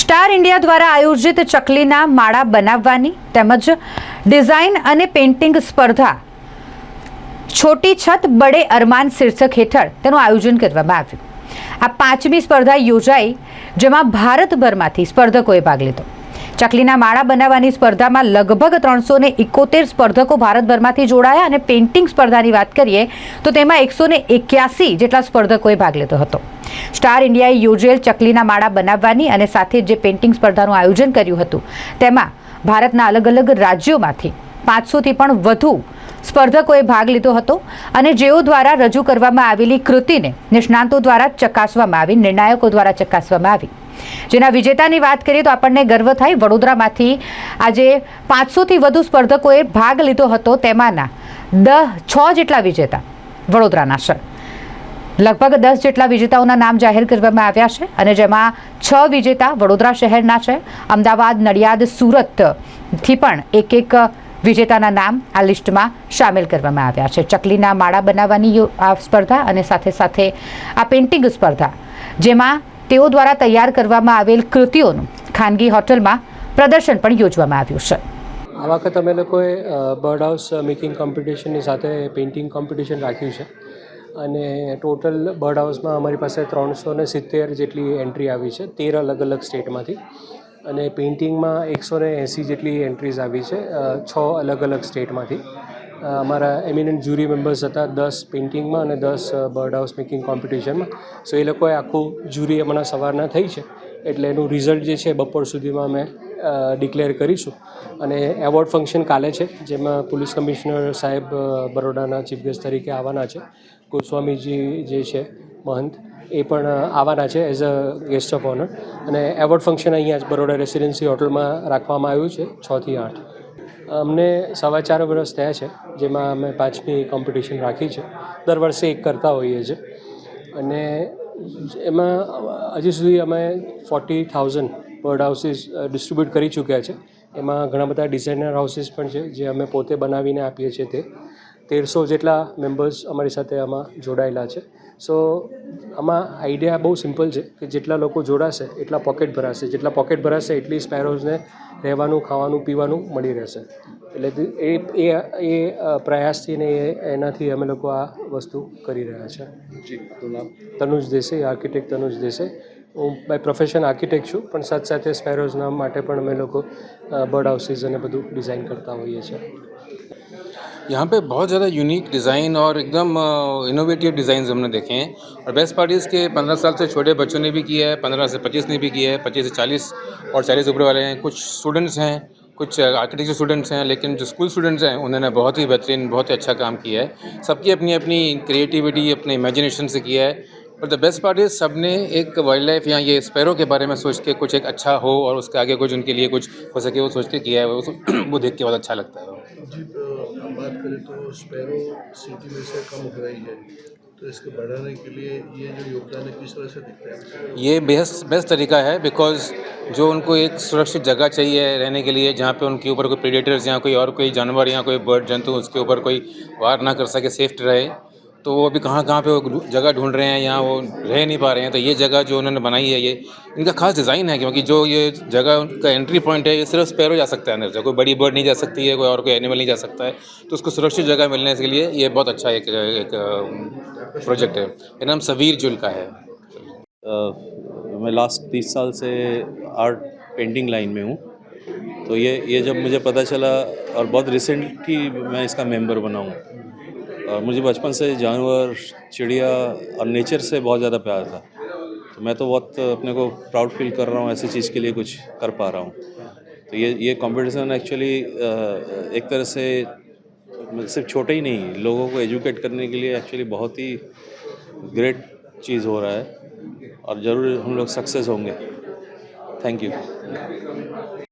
Star India દ્વારા આયોજિત ચકલીના માળા બનાવવાની તેમજ ડિઝાઇન અને પેઇન્ટિંગ સ્પર્ધા છોટી છત બડે અરમાન શીર્ષક હેઠળ તેનું આયોજન કરવામાં આવ્યું. આ પાંચમી સ્પર્ધા યોજાઈ, જેમાં ભારતભરમાંથી સ્પર્ધકોએ ભાગ લીધો. ચકલીના માળા બનાવવાની સ્પર્ધામાં લગભગ ત્રણસો ને એકોતેર સ્પર્ધકો ભારતભરમાંથી જોડાયા અને પેઇન્ટિંગ સ્પર્ધાની વાત કરીએ, તો તેમાં એકસો ને એક્યાસી જેટલા સ્પર્ધકોએ ભાગ લીધો હતો. સ્ટાર ઇન્ડિયાએ યોજેલ ચકલીના માળા બનાવવાની અને સાથે જે પેઇન્ટિંગ સ્પર્ધાનું આયોજન કર્યું હતું, તેમાં ભારતના અલગ અલગ રાજ્યોમાંથી પાંચસોથી પણ વધુ સ્પર્ધકોએ ભાગ લીધો હતો અને જેઓ દ્વારા રજૂ કરવામાં આવેલી કૃતિને નિષ્ણાંતો દ્વારા ચકાસવામાં આવી, નિર્ણાયકો દ્વારા ચકાસવામાં આવી. જેના વિજેતાની વાત કરીએ તો આપણને ગર્વ થાય, વડોદરામાંથી આજે પાંચસોથી વધુ સ્પર્ધકોએ ભાગ લીધો હતો, તેમાંના દહ, છ જેટલા વિજેતા વડોદરાના છે. લગભગ દસ જેટલા વિજેતાઓના નામ જાહેર કરવામાં આવ્યા છે અને જેમાં છ વિજેતા વડોદરા શહેરના છે. અમદાવાદ, નડિયાદ, સુરતથી પણ એક એક વિજેતાના નામ આ લિસ્ટમાં સામેલ કરવામાં આવ્યા છે. ચકલીના માળા બનાવવાની આ સ્પર્ધા અને સાથે સાથે આ પેઇન્ટિંગ સ્પર્ધા, જેમાં તેઓ દ્વારા તૈયાર કરવામાં આવેલ કૃતિઓનું ખાનગી હોટલમાં પ્રદર્શન પણ યોજવામાં આવ્યું છે. આ વખત અમે લોકોએ બર્ડ હાઉસ મેકિંગ કોમ્પિટિશનની સાથે પેઇન્ટિંગ કોમ્પિટિશન રાખ્યું છે. અને ટોટલ બર્ડ હાઉસમાં અમારી પાસે ત્રણસો ને સિત્તેર જેટલી એન્ટ્રી આવી છે, તેર અલગ અલગ સ્ટેટમાંથી. અને પેઇન્ટિંગમાં એકસો ને એંસી જેટલી એન્ટ્રીઝ આવી છે છ અલગ અલગ સ્ટેટમાંથી. અમારા એમિનન્ટ જ્યુરી મેમ્બર્સ હતા દસ પેઇન્ટિંગમાં અને દસ બર્ડ હાઉસ મેકિંગ કોમ્પિટિશનમાં. સો એ લોકોએ આખું જ્યુરી હમણાં સવારના થઈ છે, એટલે એનું રિઝલ્ટ જે છે બપોર સુધીમાં અમે ડિક્લેર કરીશું. અને એવોર્ડ ફંક્શન કાલે છે, જેમાં પોલીસ કમિશનર સાહેબ બરોડાના ચીફ ગેસ્ટ તરીકે આવવાના છે. ગોસ્વામીજી જે છે, મહંત, એ પણ આવવાના છે as a guest of honour અને એવોર્ડ ફંક્શન અહીંયા જ બરોડા રેસિડેન્સી હોટલમાં રાખવામાં આવ્યું છે છથી આઠ. અમને સવા ચાર વર્ષ થયા છે, જેમાં અમે પાંચમી કોમ્પિટિશન રાખી છે. દર વર્ષે એક કરતા હોઈએ છીએ અને એમાં હજી સુધી અમે forty thousand bird houses distribute કરી ચૂક્યા છે. એમાં ઘણા બધા ડિઝાઇનર હાઉસીસ પણ છે જે અમે પોતે બનાવીને આપીએ છીએ તે. તેરસો જેટલા મેમ્બર્સ અમારી સાથે આમાં જોડાયેલા છે. સો આમાં આઈડિયા બહુ સિમ્પલ છે કે જેટલા લોકો જોડાશે એટલા પોકેટ ભરાશે. જેટલા પોકેટ ભરાશે એટલી સ્પેરોઝને રહેવાનું ખાવાનું પીવાનું મળી રહેશે. એટલે એ એ એ પ્રયાસથી ને એ એનાથી અમે લોકો આ વસ્તુ કરી રહ્યા છે. તનુજ દેસાઈ આર્કિટેક્ટ તનુજ દેસાઈ. હું બાય પ્રોફેશન આર્કિટેક્ટ છું પણ સાથે સાથે સ્પેરોઝના માટે પણ અમે લોકો બર્ડ હાઉસીસ અને બધું ડિઝાઇન કરતા હોઈએ છીએ यहाँ पे बहुत ज़्यादा यूनिक डिज़ाइन और एकदम इनोवेटिव डिज़ाइन हमने देखे हैं और बेस्ट पार्टीज़ के पंद्रह साल से छोटे बच्चों ने भी किया है पंद्रह से पच्चीस ने भी किया है पच्चीस से चालीस और चालीस ऊपर वाले हैं कुछ स्टूडेंट्स हैं कुछ आर्किटेक्चर स्टूडेंट्स हैं लेकिन जो स्कूल स्टूडेंट्स हैं उन्होंने बहुत ही बेहतरीन बहुत ही अच्छा काम किया है सबकी अपनी अपनी क्रिएटिविटी अपने इमेजिनेशन से किया है और द बेस्ट पार्ट इज़ सबने एक वाइल्ड लाइफ या ये स्पैरो के बारे में सोच के कुछ एक अच्छा हो और उसके आगे कुछ उनके लिए कुछ हो सके वो सोच के किया है वो, वो देख के बहुत अच्छा लगता है। जी हम बात करें तो स्पैरो सिटी में से कम हो रही है तो इसको बढ़ाने के लिए ये जो योगदान है किस तरह से दिखता है ये बेस्ट बेस्ट तरीका है बिकॉज़ जो उनको एक सुरक्षित जगह चाहिए रहने के लिए जहाँ पे उनके ऊपर कोई प्रेडेटर्स या कोई और कोई जानवर या कोई बर्ड जंतु उसके ऊपर कोई वार ना कर सके सेफ्ट रहे तो वो अभी कहाँ कहाँ पे वो जगह ढूंढ रहे हैं यहाँ वो रह नहीं पा रहे हैं तो ये जगह जो उन्होंने बनाई है ये इनका खास डिज़ाइन है क्योंकि जो ये जगह उनका एंट्री पॉइंट है ये सिर्फ़ स्पैरो जा सकता है अंदर से कोई बड़ी बर्ड नहीं जा सकती है कोई और कोई एनिमल नहीं जा सकता है तो उसको सुरक्षित जगह मिलने के लिए ये बहुत अच्छा एक, एक प्रोजेक्ट है। मेरा नाम सवीर जुल का है। मैं लास्ट तीस साल से आर्ट पेंटिंग लाइन में हूँ तो ये ये जब मुझे पता चला और बहुत रिसेंट ही मैं इसका मेंबर बना हूँ और मुझे बचपन से जानवर, चिड़िया और नेचर से बहुत ज़्यादा प्यार था। तो मैं तो बहुत अपने को प्राउड फील कर रहा हूँ, ऐसी चीज़ के लिए कुछ कर पा रहा हूँ। तो ये ये कंपटीशन एक्चुअली एक तरह से सिर्फ़ छोटे ही नहीं, लोगों को एजुकेट करने के लिए एक्चुअली बहुत ही ग्रेट चीज़ हो रहा है और ज़रूर हम लोग सक्सेस होंगे। Thank you